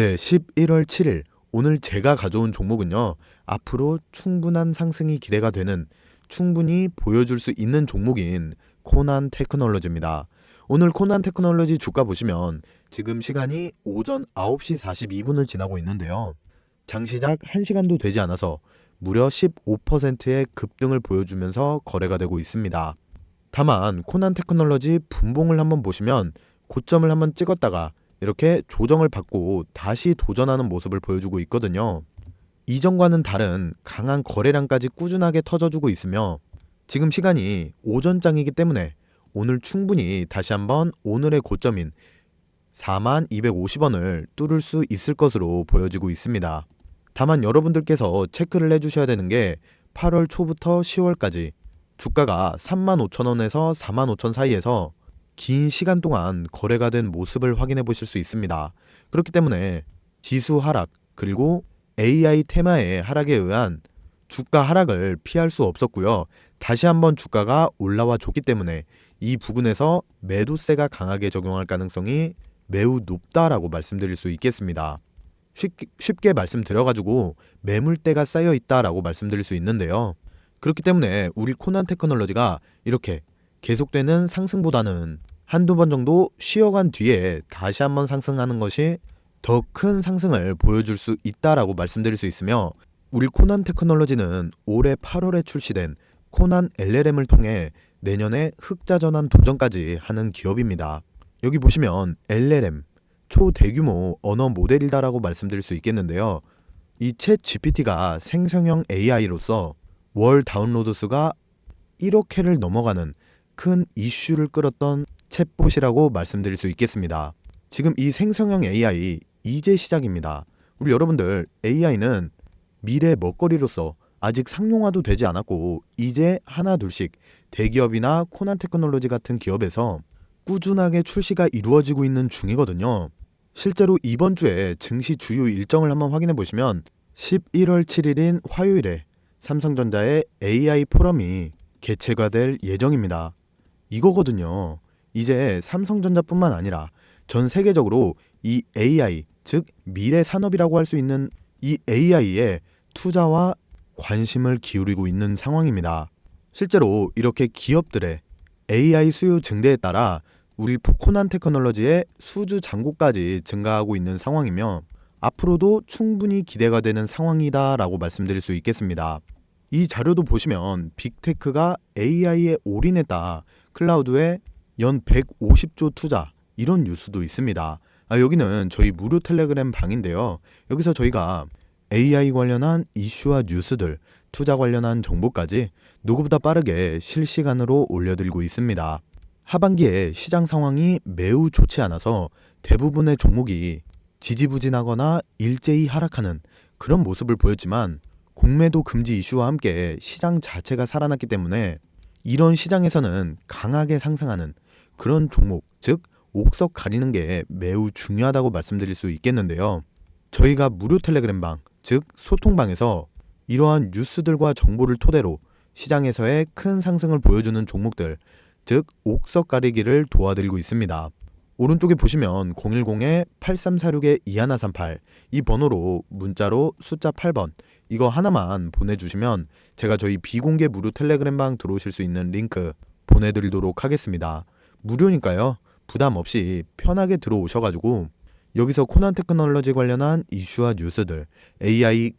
네, 11월 7일 오늘 제가 가져온 종목은요. 앞으로 충분한 상승이 기대가 되는 충분히 보여줄 수 있는 종목인 코난 테크놀로지입니다. 오늘 코난 테크놀로지 주가 보시면 지금 시간이 오전 9시 42분을 지나고 있는데요. 장 시작 1시간도 되지 않아서 무려 15%의 급등을 보여주면서 거래가 되고 있습니다. 다만 코난 테크놀로지 분봉을 한번 보시면 고점을 한번 찍었다가 이렇게 조정을 받고 다시 도전하는 모습을 보여주고 있거든요. 이전과는 다른 강한 거래량까지 꾸준하게 터져주고 있으며 지금 시간이 오전장이기 때문에 오늘 충분히 다시 한번 오늘의 고점인 4250원을 뚫을 수 있을 것으로 보여지고 있습니다. 다만 여러분들께서 체크를 해주셔야 되는 게 8월 초부터 10월까지 주가가 35,000원에서 45,000 사이에서 긴 시간 동안 거래가 된 모습을 확인해 보실 수 있습니다. 그렇기 때문에 지수 하락 그리고 AI 테마의 하락에 의한 주가 하락을 피할 수 없었고요. 다시 한번 주가가 올라와 줬기 때문에 이 부근에서 매도세가 강하게 적용할 가능성이 매우 높다라고 말씀드릴 수 있겠습니다. 쉽게, 쉽게 말씀드려가지고 매물대가 쌓여 있다라고 말씀드릴 수 있는데요. 그렇기 때문에 우리 코난 테크놀로지가 이렇게 계속되는 상승보다는 한두 번 정도 쉬어간 뒤에 다시 한번 상승하는 것이 더 큰 상승을 보여줄 수 있다라고 말씀드릴 수 있으며 우리 코난 테크놀로지는 올해 8월에 출시된 코난 LLM을 통해 내년에 흑자 전환 도전까지 하는 기업입니다. 여기 보시면 LLM 초대규모 언어 모델이다라고 말씀드릴 수 있겠는데요. 이 챗 GPT가 생성형 AI로서 월 다운로드 수가 1억 회를 넘어가는 큰 이슈를 끌었던 챗봇이라고 말씀드릴 수 있겠습니다. 지금 이 생성형 AI 이제 시작입니다. 우리 여러분들 AI는 미래 먹거리로서 아직 상용화도 되지 않았고 이제 하나 둘씩 대기업이나 코난 테크놀로지 같은 기업에서 꾸준하게 출시가 이루어지고 있는 중이거든요. 실제로 이번 주에 증시 주요 일정을 한번 확인해 보시면 11월 7일인 화요일에 삼성전자의 AI 포럼이 개최가 될 예정입니다. 이거거든요. 이제 삼성전자뿐만 아니라 전 세계적으로 이 AI, 즉 미래 산업이라고 할 수 있는 이 AI에 투자와 관심을 기울이고 있는 상황입니다. 실제로 이렇게 기업들의 AI 수요 증대에 따라 우리 포코난 테크놀로지의 수주 잔고까지 증가하고 있는 상황이며 앞으로도 충분히 기대가 되는 상황이다라고 말씀드릴 수 있겠습니다. 이 자료도 보시면 빅테크가 AI에 올인했다. 클라우드에 연 150조 투자 이런 뉴스도 있습니다. 아, 여기는 저희 무료 텔레그램 방인데요. 여기서 저희가 AI 관련한 이슈와 뉴스들, 투자 관련한 정보까지 누구보다 빠르게 실시간으로 올려드리고 있습니다. 하반기에 시장 상황이 매우 좋지 않아서 대부분의 종목이 지지부진하거나 일제히 하락하는 그런 모습을 보였지만 공매도 금지 이슈와 함께 시장 자체가 살아났기 때문에 이런 시장에서는 강하게 상승하는 그런 종목, 즉 옥석 가리는 게 매우 중요하다고 말씀드릴 수 있겠는데요. 저희가 무료 텔레그램방, 즉 소통방에서 이러한 뉴스들과 정보를 토대로 시장에서의 큰 상승을 보여주는 종목들, 즉 옥석 가리기를 도와드리고 있습니다. 오른쪽에 보시면 010-8346-2138 이 번호로 문자로 숫자 8번 이거 하나만 보내주시면 제가 저희 비공개 무료 텔레그램방 들어오실 수 있는 링크 보내드리도록 하겠습니다. 무료니까요. 부담 없이 편하게 들어오셔가지고 여기서 코난 테크놀로지 관련한 이슈와 뉴스들, AI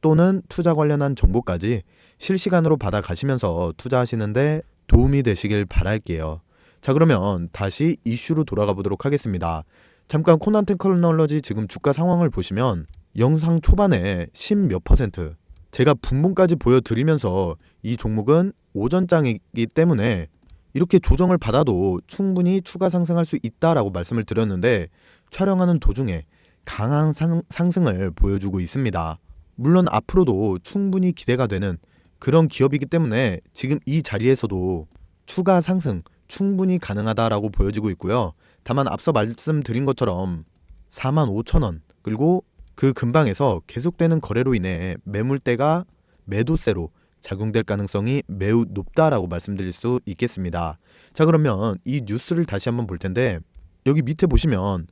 또는 투자 관련한 정보까지 실시간으로 받아가시면서 투자하시는데 도움이 되시길 바랄게요. 자 그러면 다시 이슈로 돌아가 보도록 하겠습니다. 잠깐 코난 테크놀로지 지금 주가 상황을 보시면 영상 초반에 10몇 퍼센트 제가 분봉까지 보여드리면서 이 종목은 오전장이기 때문에 이렇게 조정을 받아도 충분히 추가 상승할 수 있다라고 말씀을 드렸는데 촬영하는 도중에 강한 상, 상승을 보여주고 있습니다. 물론 앞으로도 충분히 기대가 되는 그런 기업이기 때문에 지금 이 자리에서도 추가 상승 충분히 가능하다라고 보여지고 있고요. 다만 앞서 말씀드린 것처럼 45,000원 그리고 그 근방에서 계속되는 거래로 인해 매물대가 매도세로 작용될 가능성이 매우 높다라고 말씀드릴 수 있겠습니다. 자 그러면 이 뉴스를 다시 한번 볼 텐데 여기 밑에 보시면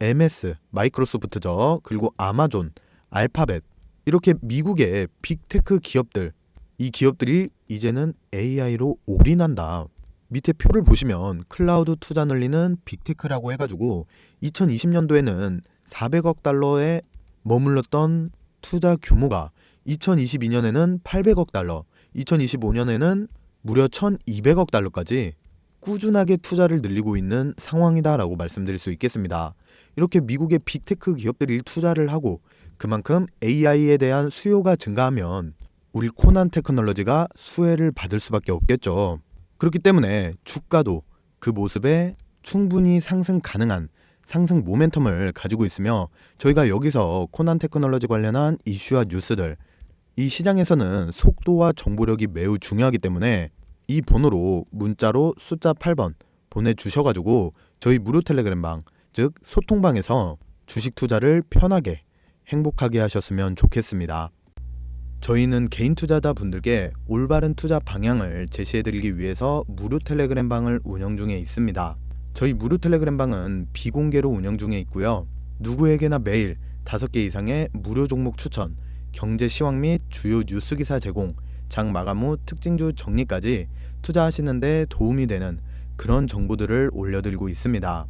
MS, 마이크로소프트죠. 그리고 아마존, 알파벳 이렇게 미국의 빅테크 기업들 이 기업들이 이제는 AI로 올인한다. 밑에 표를 보시면 클라우드 투자 늘리는 빅테크라고 해가지고 2020년도에는 400억 달러에 머물렀던 투자 규모가 2022년에는 800억 달러, 2025년에는 무려 1200억 달러까지 꾸준하게 투자를 늘리고 있는 상황이다라고 말씀드릴 수 있겠습니다. 이렇게 미국의 빅테크 기업들이 투자를 하고 그만큼 AI에 대한 수요가 증가하면 우리 코난 테크놀로지가 수혜를 받을 수밖에 없겠죠. 그렇기 때문에 주가도 그 모습에 충분히 상승 가능한 상승 모멘텀을 가지고 있으며 저희가 여기서 코난 테크놀로지 관련한 이슈와 뉴스들 이 시장에서는 속도와 정보력이 매우 중요하기 때문에 이 번호로 문자로 숫자 8번 보내주셔가지고 저희 무료 텔레그램방 즉 소통방에서 주식 투자를 편하게 행복하게 하셨으면 좋겠습니다. 저희는 개인 투자자 분들께 올바른 투자 방향을 제시해드리기 위해서 무료 텔레그램방을 운영 중에 있습니다. 저희 무료 텔레그램방은 비공개로 운영 중에 있고요. 누구에게나 매일 5개 이상의 무료 종목 추천, 경제 시황 및 주요 뉴스 기사 제공, 장 마감 후 특징주 정리까지 투자하시는데 도움이 되는 그런 정보들을 올려드리고 있습니다.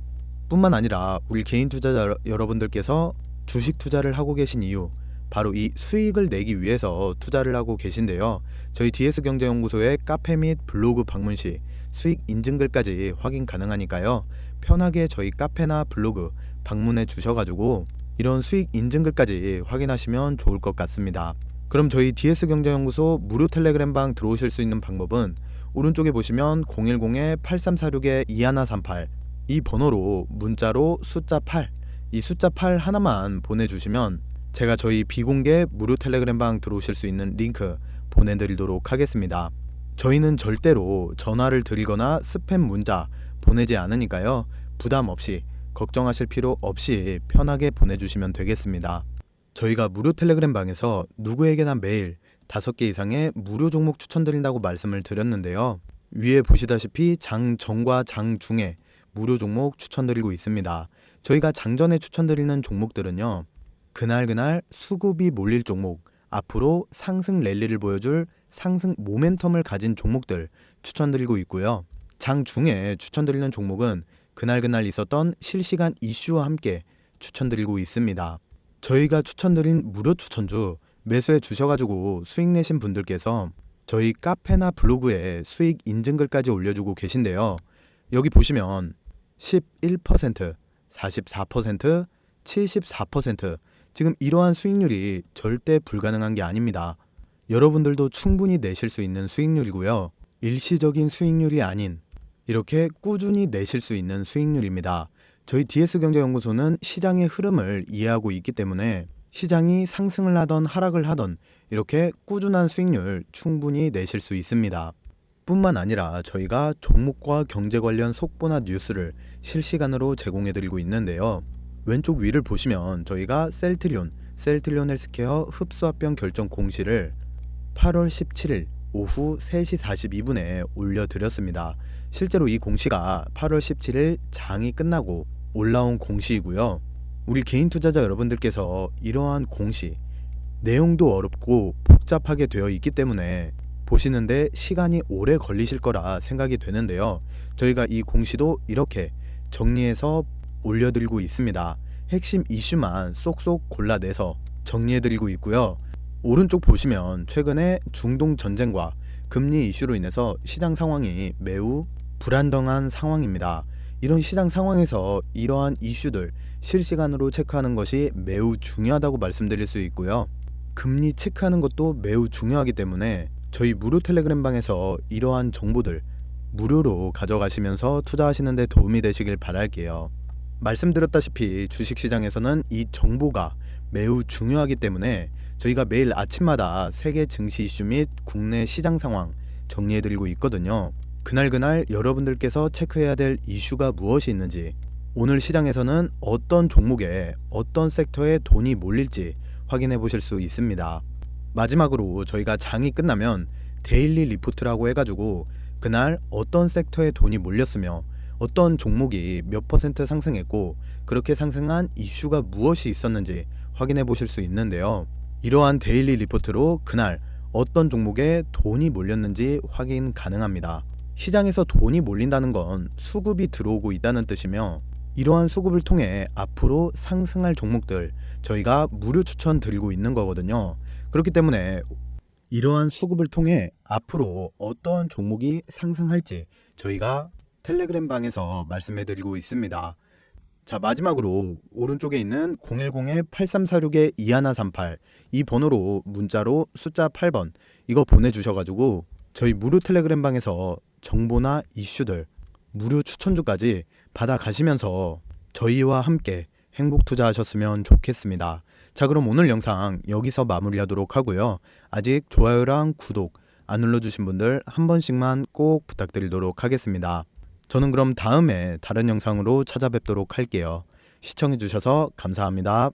뿐만 아니라 우리 개인 투자자 여러분들께서 주식 투자를 하고 계신 이유 바로 이 수익을 내기 위해서 투자를 하고 계신데요. 저희 DS경제연구소의 카페 및 블로그 방문 시 수익 인증글까지 확인 가능하니까요. 편하게 저희 카페나 블로그 방문해 주셔가지고 이런 수익 인증글까지 확인하시면 좋을 것 같습니다. 그럼 저희 DS경제연구소 무료 텔레그램방 들어오실 수 있는 방법은 오른쪽에 보시면 010-8346-2138 이 번호로 문자로 숫자 8, 이 숫자 8 하나만 보내주시면 제가 저희 비공개 무료 텔레그램방 들어오실 수 있는 링크 보내드리도록 하겠습니다. 저희는 절대로 전화를 드리거나 스팸 문자 보내지 않으니까요. 부담 없이 걱정하실 필요 없이 편하게 보내주시면 되겠습니다. 저희가 무료 텔레그램 방에서 누구에게나 매일 5개 이상의 무료 종목 추천드린다고 말씀을 드렸는데요. 위에 보시다시피 장정과 장중에 무료 종목 추천드리고 있습니다. 저희가 장전에 추천드리는 종목들은요. 그날그날 수급이 몰릴 종목, 앞으로 상승 랠리를 보여줄 상승 모멘텀을 가진 종목들 추천드리고 있고요. 장중에 추천드리는 종목은 그날그날 있었던 실시간 이슈와 함께 추천드리고 있습니다. 저희가 추천드린 무료 추천주 매수해 주셔가지고 수익 내신 분들께서 저희 카페나 블로그에 수익 인증글까지 올려주고 계신데요. 여기 보시면 11%, 44%, 74% 지금 이러한 수익률이 절대 불가능한 게 아닙니다. 여러분들도 충분히 내실 수 있는 수익률이고요. 일시적인 수익률이 아닌 이렇게 꾸준히 내실 수 있는 수익률입니다. 저희 DS경제연구소는 시장의 흐름을 이해하고 있기 때문에 시장이 상승을 하던 하락을 하던 이렇게 꾸준한 수익률 충분히 내실 수 있습니다. 뿐만 아니라 저희가 종목과 경제 관련 속보나 뉴스를 실시간으로 제공해 드리고 있는데요. 왼쪽 위를 보시면 저희가 셀트리온, 셀트리온 헬스케어 흡수합병 결정 공시를 8월 17일 오후 3시 42분에 올려드렸습니다. 실제로 이 공시가 8월 17일 장이 끝나고 올라온 공시이고요. 우리 개인 투자자 여러분들께서 이러한 공시, 내용도 어렵고 복잡하게 되어 있기 때문에 보시는데 시간이 오래 걸리실 거라 생각이 되는데요. 저희가 이 공시도 이렇게 정리해서 올려드리고 있습니다. 핵심 이슈만 쏙쏙 골라내서 정리해드리고 있고요. 오른쪽 보시면 최근에 중동 전쟁과 금리 이슈로 인해서 시장 상황이 매우 불안정한 상황입니다. 이런 시장 상황에서 이러한 이슈들 실시간으로 체크하는 것이 매우 중요하다고 말씀드릴 수 있고요. 금리 체크하는 것도 매우 중요하기 때문에 저희 무료 텔레그램 방에서 이러한 정보들 무료로 가져가시면서 투자하시는 데 도움이 되시길 바랄게요. 말씀드렸다시피 주식시장에서는 이 정보가 매우 중요하기 때문에 저희가 매일 아침마다 세계 증시 이슈 및 국내 시장 상황 정리해드리고 있거든요. 그날그날 여러분들께서 체크해야 될 이슈가 무엇이 있는지, 오늘 시장에서는 어떤 종목에 어떤 섹터에 돈이 몰릴지 확인해 보실 수 있습니다. 마지막으로 저희가 장이 끝나면 데일리 리포트라고 해가지고 그날 어떤 섹터에 돈이 몰렸으며 어떤 종목이 몇 퍼센트 상승했고 그렇게 상승한 이슈가 무엇이 있었는지 확인해 보실 수 있는데요. 이러한 데일리 리포트로 그날 어떤 종목에 돈이 몰렸는지 확인 가능합니다. 시장에서 돈이 몰린다는 건 수급이 들어오고 있다는 뜻이며 이러한 수급을 통해 앞으로 상승할 종목들 저희가 무료 추천 드리고 있는 거거든요. 그렇기 때문에 이러한 수급을 통해 앞으로 어떤 종목이 상승할지 저희가 텔레그램 방에서 말씀해 드리고 있습니다. 자, 마지막으로 오른쪽에 있는 010-8346-2138 이 번호로 문자로 숫자 8번 이거 보내주셔가지고 저희 무료 텔레그램 방에서 정보나 이슈들 무료 추천주까지 받아가시면서 저희와 함께 행복 투자하셨으면 좋겠습니다. 자, 그럼 오늘 영상 여기서 마무리하도록 하고요. 아직 좋아요랑 구독 안 눌러주신 분들 한 번씩만 꼭 부탁드리도록 하겠습니다. 저는 그럼 다음에 다른 영상으로 찾아뵙도록 할게요. 시청해주셔서 감사합니다.